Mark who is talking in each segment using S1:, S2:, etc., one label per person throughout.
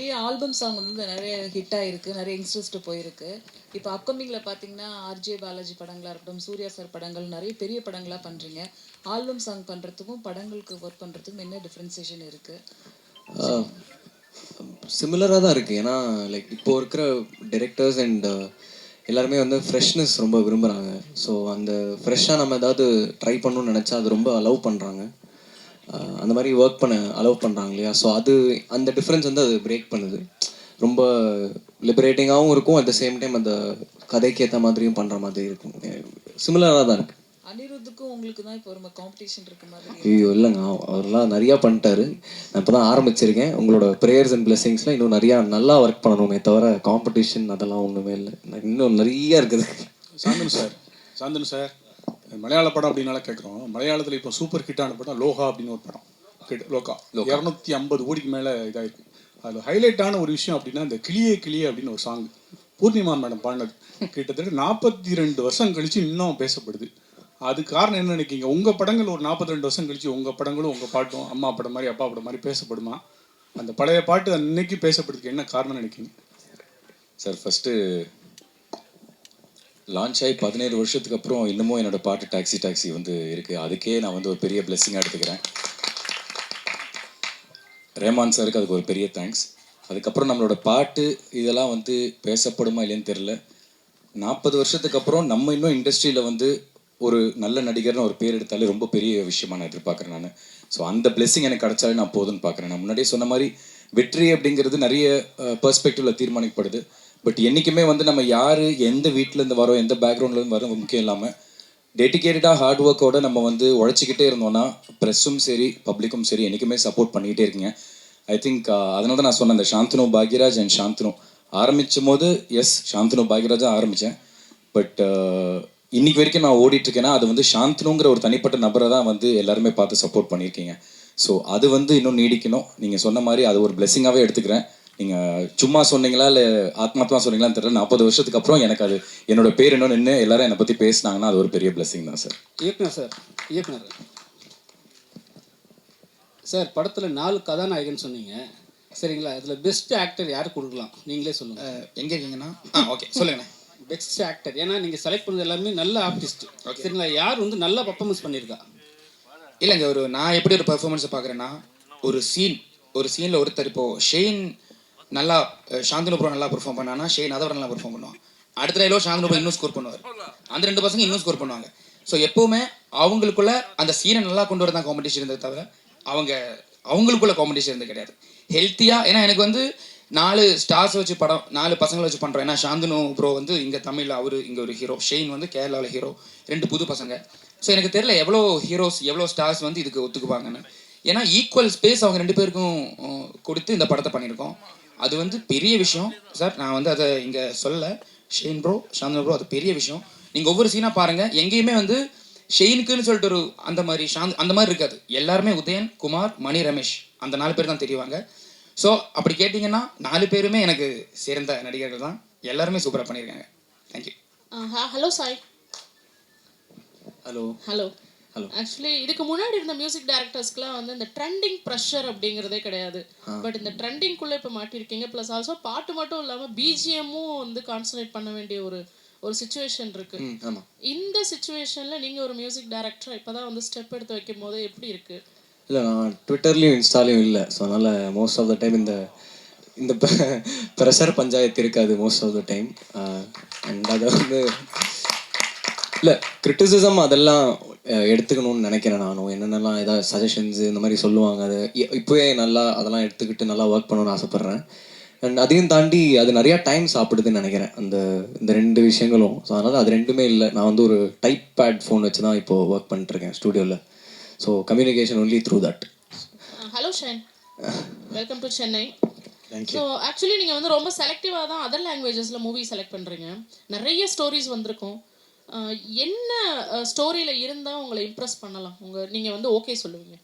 S1: நிறைய album song வந்து நிறைய ஹிட் ஆயிருக்கு நிறைய யங்ஸ்டர்ஸ்ட்டு போயிருக்கு. இப்போ அப்கமிங்கில் பார்த்தீங்கன்னா ஆர்ஜே பாலாஜி படங்களாக இருக்கட்டும் சூர்யா சார் படங்கள் நிறைய பெரிய படங்களாக பண்ணுறீங்க ஆல்பம் சாங் பண்ணுறதுக்கும் படங்களுக்கு ஒர்க் பண்ணுறதுக்கும் என்ன டிஃப்ரென்சேஷன் இருக்குது
S2: சிமிலராக தான் இருக்குது ஏன்னா லைக் இப்போ இருக்கிற டிரெக்டர்ஸ் அண்ட் uh, எல்லாருமே வந்து ஃப்ரெஷ்னஸ் ரொம்ப விரும்புகிறாங்க ஸோ அந்த ஃப்ரெஷ்ஷாக நம்ம ஏதாவது ட்ரை பண்ணணும்னு நினச்சா அது ரொம்ப அலவ் பண்ணுறாங்க அந்த மாதிரி ஒர்க் பண்ண அலோவ் பண்ணுறாங்க இல்லையா? ஸோ அது அந்த டிஃப்ரென்ஸ் வந்து அது பிரேக் பண்ணுது. ரொம்ப லிபரேட்டிங்காகவும் இருக்கும் அட் த சேம் டைம் அந்த கதைக்கு ஏற்ற மாதிரியும் பண்ணுற மாதிரி இருக்கும். சிமிலராக தான் இருக்குது
S1: அனிருத்துக்கும் உங்களுக்கு தான் இப்போ ஒரு காம்படிஷன் இருக்க மாதிரி
S2: ஐயோ இல்லைங்க. அவ- அவரெல்லாம் நிறையா பண்ணிட்டாரு. நான் இப்போ தான் ஆரம்பிச்சிருக்கேன். உங்களோட ப்ரேயர்ஸ் அண்ட் பிளெஸிங்ஸ்லாம் இன்னும் நிறையா நல்லா ஒர்க் பண்ணணுமே தவிர காம்படிஷன் அதெல்லாம் ஒன்றுமே இல்லை. நான் இன்னும் நிறைய இருக்குது.
S3: சாந்தனு சார். சாந்தனு சார். மலையாள படம் அப்படின்னால கேட்குறோம் மலையாளத்தில் இப்போ சூப்பர் ஹிட்டான படம் லோகா அப்படின்னு ஒரு படம். ஹிட் லோகா. இரநூத்தி ஐம்பது கோடிக்கு மேலே இதாயிருக்கு. அதில் ஹைலைட்டான ஒரு விஷயம் அப்படின்னா இந்த கிளியே கிளியே அப்படின்னு ஒரு சாங் பூர்ணிமா மேடம் பாடினது. கிட்டத்தட்ட நாற்பத்தி ரெண்டு வருஷம் கழிச்சு இன்னும் பேசப்படுது. அது காரணம் என்ன நினைக்கிங்க உங்கள் படங்கள் ஒரு நாற்பத்தி ரெண்டு வருஷம் கழிச்சு உங்கள் படங்களும் உங்கள் பாட்டும் அம்மா படம் மாதிரி அப்பா படம் மாதிரி பேசப்படுமா? அந்த பழைய பாட்டு அன்னைக்கு பேசப்படுறதுக்கு என்ன காரணம் நினைக்கிங்க
S4: சார் ஃபஸ்ட்டு லான்ச் ஆகி பதினேழு வருஷத்துக்கு அப்புறம் இன்னமும் என்னோட பாட்டு டாக்ஸி டாக்ஸி வந்து இருக்குது அதுக்கே நான் வந்து ஒரு பெரிய பிளெஸ்ஸிங்காக எடுத்துக்கிறேன். ரேமான் சாருக்கு அதுக்கு ஒரு பெரிய தேங்க்ஸ் அதுக்கப்புறம் நம்மளோட பாட்டு இதெல்லாம் வந்து பேசப்படுமா இல்லைன்னு தெரில நாற்பது வருஷத்துக்கு அப்புறம் நம்ம இன்னும் இண்டஸ்ட்ரியில் வந்து ஒரு நல்ல நடிகர்னு ஒரு பேர் எடுத்தாலே ரொம்ப பெரிய விஷயமா நான் எதிர்பார்க்குறேன் நான். ஸோ அந்த blessing எனக்கு கிடைச்சாலே நான் போதும்னு பார்க்குறேன். நான் முன்னாடியே சொன்ன மாதிரி வெற்றி அப்படிங்கிறது நிறைய பர்ஸ்பெக்டிவில் தீர்மானிக்கப்படுது. பட் என்றைக்குமே வந்து நம்ம யார் எந்த வீட்டிலேருந்து வரோம் எந்த பேக்ரவுண்ட்லேருந்து வரோம் முக்கியம் இல்லாமல் டெடிக்கேட்டடாக ஹார்ட் ஒர்க்கோட நம்ம வந்து உழைச்சிக்கிட்டே இருந்தோம்னா ப்ரெஸ்ஸும் சரி பப்ளிக்கும் சரி என்றைக்குமே சப்போர்ட் பண்ணிக்கிட்டே இருக்கீங்க ஐ திங்க் அதனால தான் நான் சொன்னேன் அந்த சாந்தனு பாக்யராஜ் அண்ட் சாந்தனு. ஆரம்பிச்சும் போது எஸ் சாந்தனு பாக்யராஜ் தான் ஆரம்பித்தேன் பட் இன்னைக்கு வரைக்கும் நான் ஓடிட்டுருக்கேன்னா அது வந்து சாந்தனுங்கிற ஒரு தனிப்பட்ட நபரை தான் வந்து எல்லாருமே பார்த்து சப்போர்ட் பண்ணியிருக்கீங்க. ஸோ அது வந்து இன்னும் நீடிக்கணும். நீங்கள் சொன்ன மாதிரி அது ஒரு பிளெஸிங்காகவே எடுத்துக்கிறேன். நீங்கள் சும்மா சொன்னீங்களா இல்லை ஆத்மாத்மா சொன்னீங்களான்னு தெரியல. நாற்பது வருஷத்துக்கு அப்புறம் எனக்கு அது என்னோட பேர் இன்னும் நின்று எல்லாரும் என்னை பற்றி பேசினாங்கன்னா அது ஒரு பெரிய blessing தான் சார்
S5: இயக்குனர் சார் இயக்குனர். சார் படத்தில் நாலு கதாநாயகன் சொன்னீங்க. சரிங்களா? இதில் பெஸ்ட் ஆக்டர் யார் கொடுக்கலாம்? நீங்களே சொல்லுங்கள்
S6: எங்க இருக்கீங்கன்னா? ஓகே சொல்லுங்கண்ணே.
S5: பெஸ்ட் ஆக்டர் ஏன்னா நீங்கள் செலக்ட் பண்ணது எல்லாமே நல்ல ஆர்டிஸ்ட் சரிங்களா? யார் வந்து நல்லா பர்ஃபார்மன்ஸ் பண்ணியிருக்கா?
S6: இல்லைங்க ஒரு நான் எப்படி ஒரு பெர்ஃபார்மன்ஸை பார்க்குறேன்னா ஒரு சீன் ஒரு சீனில் ஒருத்தர் இப்போ ஷெயின் நல்லா அஹ் சாந்தனு ப்ரோ நல்லா பெர்ஃபார்ம் பண்ணானா ஷேன் அதை விட நல்லா பெர்ஃபார்ம் பண்ணுவான். அடுத்த டைலோ சாந்தனு இன்னும் ஸ்கோர் பண்ணுவார். அந்த ரெண்டு பசங்க இன்னும் ஸ்கோர் பண்ணுவாங்க. ஸோ எப்போவுமே அவங்களுக்குள்ள அந்த சீனை நல்லா கொண்டு வரதான் காம்படிஷன் இருந்தது தவிர அவங்க அவங்களுக்குள்ள காம்படிஷன் இருந்தது கிடையாது. ஹெல்த்தியாக ஏன்னா எனக்கு வந்து நாலு ஸ்டார்ஸ் வச்சு படம் நாலு பசங்களை வச்சு பண்ணுறோம் ஏன்னா சாந்தனு ப்ரோ வந்து இங்கே தமிழில் அவர் இங்கே ஒரு ஹீரோ ஷெயின் வந்து கேரளாவில் ஹீரோ ரெண்டு புது பசங்க. ஸோ எனக்கு தெரியல எவ்வளோ ஹீரோஸ் எவ்வளோ ஸ்டார்ஸ் வந்து இதுக்கு ஒத்துக்குவாங்கன்னு. ஏன்னா ஈக்குவல் ஸ்பேஸ் அவங்க ரெண்டு பேருக்கும் கொடுத்து இந்த படத்தை பண்ணியிருக்கோம். அது வந்து பெரிய விஷயம். சார் நான் வந்து அதை இங்கே சொல்ல ஷெயின் ப்ரோ சாந்தனு ப்ரோ அது பெரிய விஷயம். நீங்கள் ஒவ்வொரு சீனாக பாருங்கள் எங்கேயுமே வந்து ஷெயினுக்குன்னு சொல்லிட்டு ஒரு அந்த மாதிரி ஷாந்த் அந்த மாதிரி இருக்காது. எல்லாருமே உதயன் குமார் மணி ரமேஷ் அந்த நாலு பேர் தான் தெரியுவாங்க ஸோ அப்படி கேட்டிங்கன்னா நாலு பேருமே எனக்கு சேர்ந்த நடிகர்கள் தான். எல்லாருமே சூப்பராக பண்ணியிருக்காங்க. Thank you
S7: hello Sai.
S2: Hello
S7: hello. Actually இதுக்கு முன்னாடி இருந்த மியூசிக் டைரக்டர்ஸ்க்குலாம் வந்து இந்த ட்ரெண்டிங் ப்ரெஷர் அப்படிங்கிறதே கிடையாது. பட் இந்த ட்ரெண்டிங்குள்ளே இப்போ மாட்டிருக்கீங்க ப்ளஸ் ஆல்சோ பாட்டு மட்டும் இல்லாமல் பிஜிஎம்மும் வந்து கான்சன்ட்ரேட் பண்ண வேண்டிய ஒரு ஒரு சுச்சுவேஷன் இருக்கு. இந்த சுச்சுவேஷன்ல நீங்க ஒரு மியூசிக் டைரக்டர் இப்பதான் வந்து ஸ்டெப் எடுத்து வைக்கும் போது எப்படி இருக்கு?
S2: இல்லை நான் ட்விட்டர்லேயும் இன்ஸ்டாலையும் இல்லை. ஸோ அதனால் மோஸ்ட் ஆஃப் த டைம் இந்த இந்த ப்ரெஷர் பஞ்சாயத்து இருக்காது most of the time and அதை வந்து இல்லை கிரிட்டிசிசம் அதெல்லாம் எடுத்துக்கணும்னு நினைக்கிறேன் நானும். என்னென்னலாம் ஏதாவது சஜஷன்ஸ் இந்த மாதிரி சொல்லுவாங்க அது இப்போவே நல்லா அதெல்லாம் எடுத்துக்கிட்டு நல்லா ஒர்க் பண்ணணும்னு ஆசைப்பட்றேன். அண்ட் அதையும் தாண்டி அது நிறையா டைம் சாப்பிடுதுன்னு நினைக்கிறேன் அந்த இந்த ரெண்டு விஷயங்களும். ஸோ அதனால் அது ரெண்டுமே இல்லை. நான் வந்து ஒரு டைப் பேட் ஃபோன் வச்சு தான் இப்போது ஒர்க் பண்ணிட்டுருக்கேன் ஸ்டூடியோவில் so communication only through that
S7: hello Shane welcome to Chennai so actually நீங்கள் வந்து ரொம்ப செலக்டிவாக தான் அதர் லாங்குவேஜஸில் மூவி செலக்ட் பண்ணுறீங்க நிறைய ஸ்டோரிஸ் வந்திருக்கும். என்ன ஸ்டோரியில் இருந்தால் உங்களை இம்ப்ரெஸ் பண்ணலாம்? உங்கள் நீங்கள் வந்து ஓகே சொல்லுவீங்க.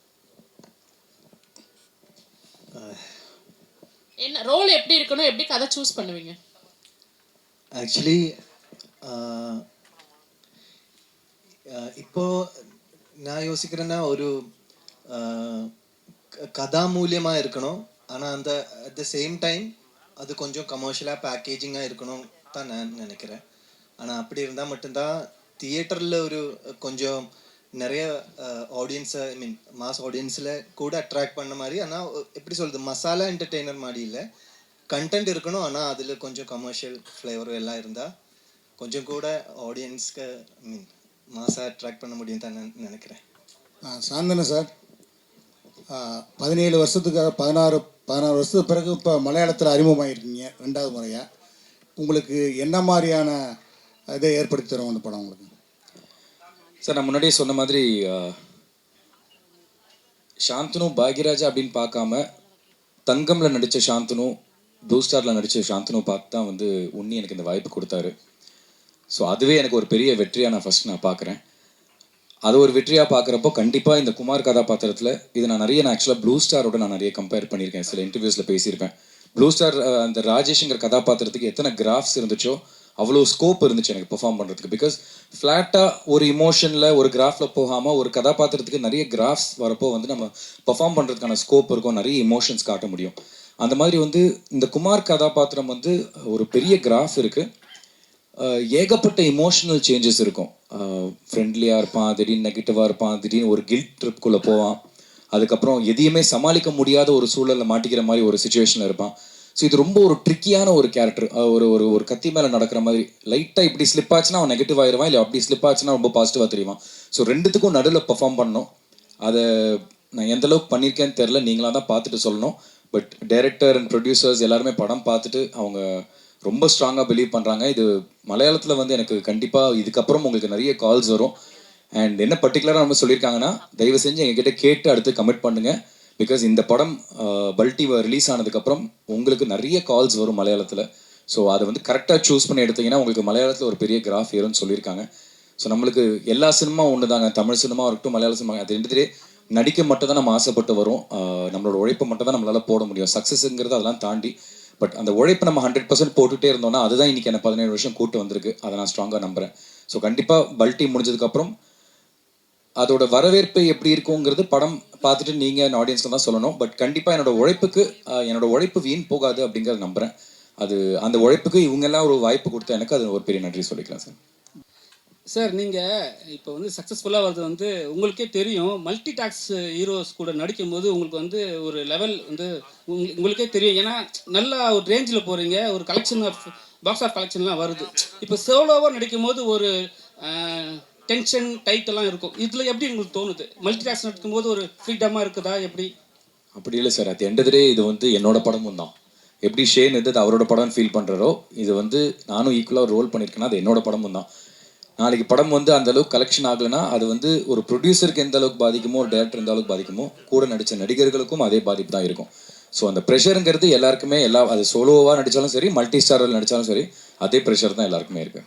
S7: என்ன ரோல் எப்படி இருக்கணும் எப்படி கதை சூஸ் பண்ணுவீங்க?
S8: ஆக்சுவலி இப்போ நான் யோசிக்கிறேன்னா ஒரு கதா க- இருக்கணும். ஆனால் அந்த அட் த சேம் டைம் அது கொஞ்சம் கமர்ஷியலாக பேக்கேஜிங்காக இருக்கணும் தான் நான் நினைக்கிறேன். ஆனால் அப்படி இருந்தால் மட்டும்தான் தியேட்டரில் ஒரு கொஞ்சம் நிறைய ஆடியன்ஸை ஐ மீன் மாஸ் ஆடியன்ஸில் கூட அட்ராக்ட் பண்ண மாதிரி ஆனால் எப்படி சொல்கிறது மசாலா என்டர்டெய்னர் மாதிரி இல்லை. கண்டென்ட் இருக்கணும் ஆனால் அதில் கொஞ்சம் கமர்ஷியல் ஃப்ளேவர் எல்லாம் இருந்தால் கொஞ்சம் கூட ஆடியன்ஸ்க்கு ஐ மீன் மாசாக அட்ராக்ட் பண்ண முடியும் தான் நான் நினைக்கிறேன்.
S9: ஆ, சார். பதினேழு வருஷத்துக்காக பதினாறு பதினாறு வருஷத்துக்கு பிறகு இப்போ மலையாளத்தில் அறிமுகமாயிருக்கீங்க ரெண்டாவது முறையாக உங்களுக்கு என்ன மாதிரியான இதை ஏற்படுத்தி தரும் அந்த படம் உங்களுக்கு.
S4: சார் நான் முன்னாடியே சொன்ன மாதிரி சாந்தனு பாக்யராஜா அப்படின்னு பார்க்காம தங்கம்ல நடித்த சாந்தனு ப்ளூ ஸ்டாரில் நடித்த சாந்தனு பார்த்து தான் வந்து உன்னி எனக்கு இந்த வாய்ப்பு கொடுத்தாரு. ஸோ அதுவே எனக்கு ஒரு பெரிய வெற்றியாக நான் ஃபர்ஸ்ட் நான் பார்க்குறேன். அது ஒரு வெற்றியாக பார்க்குறப்போ கண்டிப்பாக இந்த குமார் கதாபாத்திரத்தில் இது நான் நிறைய நான் ஆக்சுவலாக ப்ளூ ஸ்டாரோட நான் நிறைய கம்பேர் பண்ணியிருக்கேன். சில இன்டர்வியூஸில் பேசியிருப்பேன். ப்ளூ ஸ்டார் அந்த ராஜேஷ்ங்கிற கதாபாத்திரத்துக்கு எத்தனை கிராஃப்ஸ் இருந்துச்சோ அவ்வளோ ஸ்கோப் இருந்துச்சு எனக்கு பெர்ஃபார்ம் பண்ணுறதுக்கு பிகாஸ் ஃப்ளாட்டாக ஒரு இமோஷனில் ஒரு கிராஃபில் போகாமல் ஒரு கதாபாத்திரத்துக்கு நிறைய கிராஃப்ஸ் வரப்போ வந்து நம்ம பெர்ஃபார்ம் பண்ணுறதுக்கான ஸ்கோப் இருக்கும் நிறைய இமோஷன்ஸ் காட்ட முடியும். அந்த மாதிரி வந்து இந்த குமார் கதாபாத்திரம் வந்து ஒரு பெரிய கிராஃப் இருக்குது ஏகப்பட்ட இமோஷனல் சேஞ்சஸ் இருக்கும். ஃப்ரெண்ட்லியாக இருப்பான் திடீர்னு நெகட்டிவாக இருப்பான் திடீர்னு ஒரு கில்ட் ட்ரிப்குள்ளே போவான். அதுக்கப்புறம் எதையுமே சமாளிக்க முடியாத ஒரு சூழலில் மாட்டிக்கிற மாதிரி ஒரு சுச்சுவேஷனில் இருப்பான். ஸோ இது ரொம்ப ஒரு ட்ரிக்கியான ஒரு கேரக்டர் ஒரு ஒரு ஒரு கத்தி மேலே நடக்கிற மாதிரி. லைட்டாக இப்படி ஸ்லிப் ஆச்சுன்னா அவன் நெகட்டிவ் ஆயிடுவான் இல்லை அப்படி ஸ்லிப் ஆச்சுன்னா ரொம்ப பாசிட்டிவாக தெரியுவான் ஸோ ரெண்டுத்துக்கும் நடுவில் பெர்ஃபார்ம் பண்ணோம் அதை நான் எந்த அளவுக்கு பண்ணியிருக்கேன்னு தெரில நீங்களாக தான் பார்த்துட்டு சொல்லணும். பட் டைரக்டர் அண்ட் ப்ரொடியூசர்ஸ் எல்லாருமே படம் பார்த்துட்டு அவங்க ரொம்ப ஸ்ட்ராங்காக பிலீவ் பண்ணுறாங்க இது மலையாளத்தில் வந்து எனக்கு கண்டிப்பாக இதுக்கப்புறம் உங்களுக்கு நிறைய கால்ஸ் வரும். அண்ட் என்ன பர்டிகுலராக நம்ம சொல்லியிருக்காங்கன்னா தயவு செஞ்சு எங்ககிட்ட கேட்டு அடுத்து கமிட் பண்ணுங்கள் பிகாஸ் இந்த படம் uh, பல்டி ரிலீஸ் ஆனதுக்கப்புறம் உங்களுக்கு நிறைய கால்ஸ் வரும் மலையாளத்தில். ஸோ அதை வந்து கரெக்டாக சூஸ் பண்ணி எடுத்தீங்கன்னா உங்களுக்கு மலையாளத்தில் ஒரு பெரிய கிராஃப் ஏறும்னு சொல்லியிருக்காங்க. ஸோ நம்மளுக்கு எல்லா சினிமா ஒன்று தாங்க தமிழ் சினிமா இருக்கட்டும் மலையாள சினிமா அது ரெண்டுத்திலே நடிக்க மட்டும் தான் நம்ம ஆசைப்பட்டு வரும். Uh, நம்மளோட உழைப்பை மட்டும் தான் நம்மளால் போட முடியும். சக்ஸஸ்ங்கிறது அதெல்லாம் தாண்டி பட் அந்த உழைப்பை நம்ம ஹண்ட்ரட் பர்சன்ட் போட்டுகிட்டே இருந்தோம்னா அதுதான் இன்னைக்கு என்ன பதினேழு வருஷம் கூட்டு வந்திருக்கு. அதை நான் ஸ்ட்ராங்காக நம்புறேன். ஸோ கண்டிப்பாக பல்ட்டி முடிஞ்சதுக்கப்புறம் அதோட வரவேற்பு எப்படி இருக்குங்கிறது படம் பார்த்துட்டு நீங்கள் ஆடியன்ஸில் தான் சொல்லணும். பட் கண்டிப்பாக என்னோட உழைப்புக்கு என்னோட உழைப்பு வீண் போகாது அப்படிங்கிறத நம்புகிறேன் அது அந்த உழைப்புக்கு இவங்கெல்லாம் ஒரு வாய்ப்பு கொடுத்த எனக்கு அது ஒரு பெரிய நன்றி சொல்லிக்கலாம் சார்.
S5: சார் நீங்கள் இப்போ வந்து சக்ஸஸ்ஃபுல்லாக வர்றது வந்து உங்களுக்கே தெரியும். மல்டி டாக்ஸ் ஹீரோஸ் கூட நடிக்கும்போது உங்களுக்கு வந்து ஒரு லெவல் வந்து உங்களுக்கே தெரியும். ஏன்னா நல்லா ஒரு ரேஞ்சில் போகிறீங்க ஒரு கலெக்ஷன் ஆஃப் பாக்ஸ் ஆஃப் கலெக்ஷன்லாம் வருது. இப்போ சோலோவாக நடிக்கும்போது ஒரு டென்ஷன் டைட்டெல்லாம் இருக்கும். இதில் எப்படி உங்களுக்கு தோணுது? மல்டி டாக்ஸ் நடிக்கும்போது ஒரு ஃப்ரீடமாக இருக்குதா? எப்படி?
S4: அப்படி இல்லை சார் அது எண்ட் டே இது வந்து என்னோட படமும் தான். எப்படி ஷேன் எது அவரோட படம்னு ஃபீல் பண்ணுறாரோ இது வந்து நானும் ஈக்குவலாக ரோல் பண்ணியிருக்கேன்னா அது என்னோட படமும் தான். நாளைக்கு படம் வந்து அந்த அளவுக்கு கலெக்ஷன் ஆகலைன்னா அது வந்து ஒரு ப்ரொடியூசருக்கு எந்த அளவுக்கு பாதிக்குமோ ஒரு டேரக்டர் எந்த அளவுக்கு பாதிக்குமோ கூட நடித்த நடிகர்களுக்கும் அதே பாதிப்பு தான் இருக்கும். ஸோ அந்த ப்ரெஷருங்கிறது எல்லாருக்குமே எல்லா அது சோலோவாக நடித்தாலும் சரி மல்டி ஸ்டாரில் நடித்தாலும் சரி அதே ப்ரெஷர் தான் எல்லாருக்குமே இருக்குது